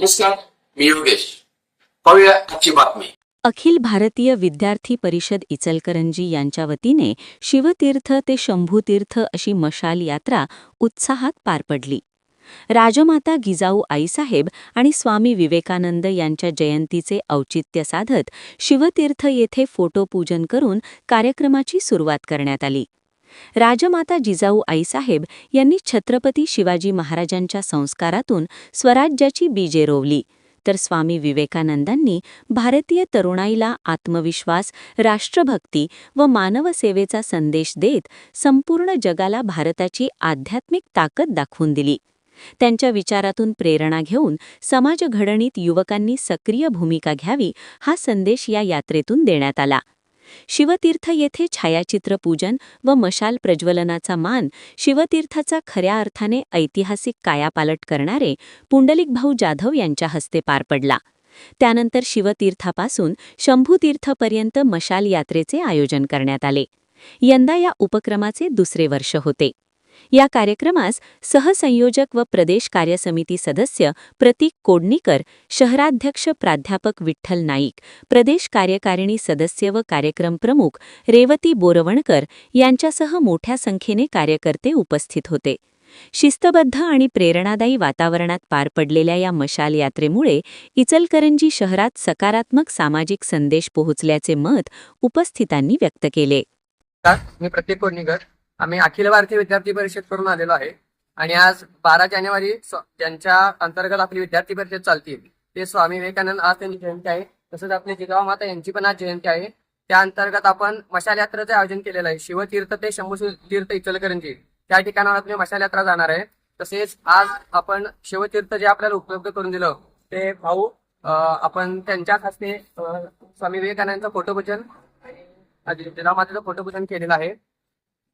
नमस्कार मी योगेश. पाहूया आजची बातमी. अखिल भारतीय विद्यार्थी परिषद इचलकरंजी यांच्या वतीने शिवतीर्थ ते शंभूतीर्थ अशी मशाल यात्रा उत्साहात पार पडली. राजमाता गिजाऊ आईसाहेब आणि स्वामी विवेकानंद यांच्या जयंतीचे औचित्य साधत शिवतीर्थ येथे फोटोपूजन करून कार्यक्रमाची सुरुवात करण्यात आली. राजमाता जिजाऊ आईसाहेब यांनी छत्रपती शिवाजी महाराजांच्या संस्कारातून स्वराज्याची बीजे रोवली. तर स्वामी विवेकानंदांनी भारतीय तरुणाईला आत्मविश्वास राष्ट्रभक्ती व मानवसेवेचा संदेश देत संपूर्ण जगाला भारताची आध्यात्मिक ताकद दाखवून दिली. त्यांच्या विचारातून प्रेरणा घेऊन समाजघडणीत युवकांनी सक्रिय भूमिका घ्यावी हा संदेश या यात्रेतून देण्यात आला. शिवतीर्थ येथे छायाचित्र पूजन व मशाल प्रज्वलनाचा मान शिवतीर्थाचा खऱ्या अर्थाने ऐतिहासिक कायापालट करणारे पुंडलिकभाऊ जाधव यांच्या हस्ते पार पडला. त्यानंतर शिवतीर्थापासून शंभूतीर्थपर्यंत मशाल यात्रेचे आयोजन करण्यात आले. यंदा या उपक्रमाचे दुसरे वर्ष होते. या कार्यक्रमास सहसंयोजक व प्रदेश कार्यसमिती सदस्य प्रतीक कोडणीकर शहराध्यक्ष प्राध्यापक विठ्ठल नाईक प्रदेश कार्यकारिणी सदस्य व कार्यक्रम प्रमुख रेवती बोरवणकर यांच्यासह मोठ्या संख्येने कार्यकर्ते उपस्थित होते. शिस्तबद्ध आणि प्रेरणादायी वातावरणात पार पडलेल्या या मशाल यात्रेमुळे इचलकरंजी शहरात सकारात्मक सामाजिक संदेश पोहोचल्याचे मत उपस्थितांनी व्यक्त केले. मी प्रत्येक कोडणीकर आम्ही अखिल भारतीय विद्यार्थी परिषद करून आलेलो आहे. आणि आज बारा जानेवारी त्यांच्या अंतर्गत आपली विद्यार्थी परिषद चालते ते स्वामी विवेकानंद आज त्यांची जयंती आहे. तसंच आपली जिजाऊ माता यांची पण आज जयंती आहे. त्या अंतर्गत आपण मशाल यात्रेचे आयोजन केलेलं आहे. शिवतीर्थ ते शंभू तीर्थ इचलकरंजी त्या ठिकाणावर आपली मशाल यात्रा जाणार आहे. तसेच आज आपण शिवतीर्थ जे आपल्याला उपलब्ध करून दिलं ते भाऊ आपण त्यांच्याच हस्ते स्वामी विवेकानंदचं फोटोपूजन आणि जिजाऊ मातेचं फोटोपूजन केलेलं आहे.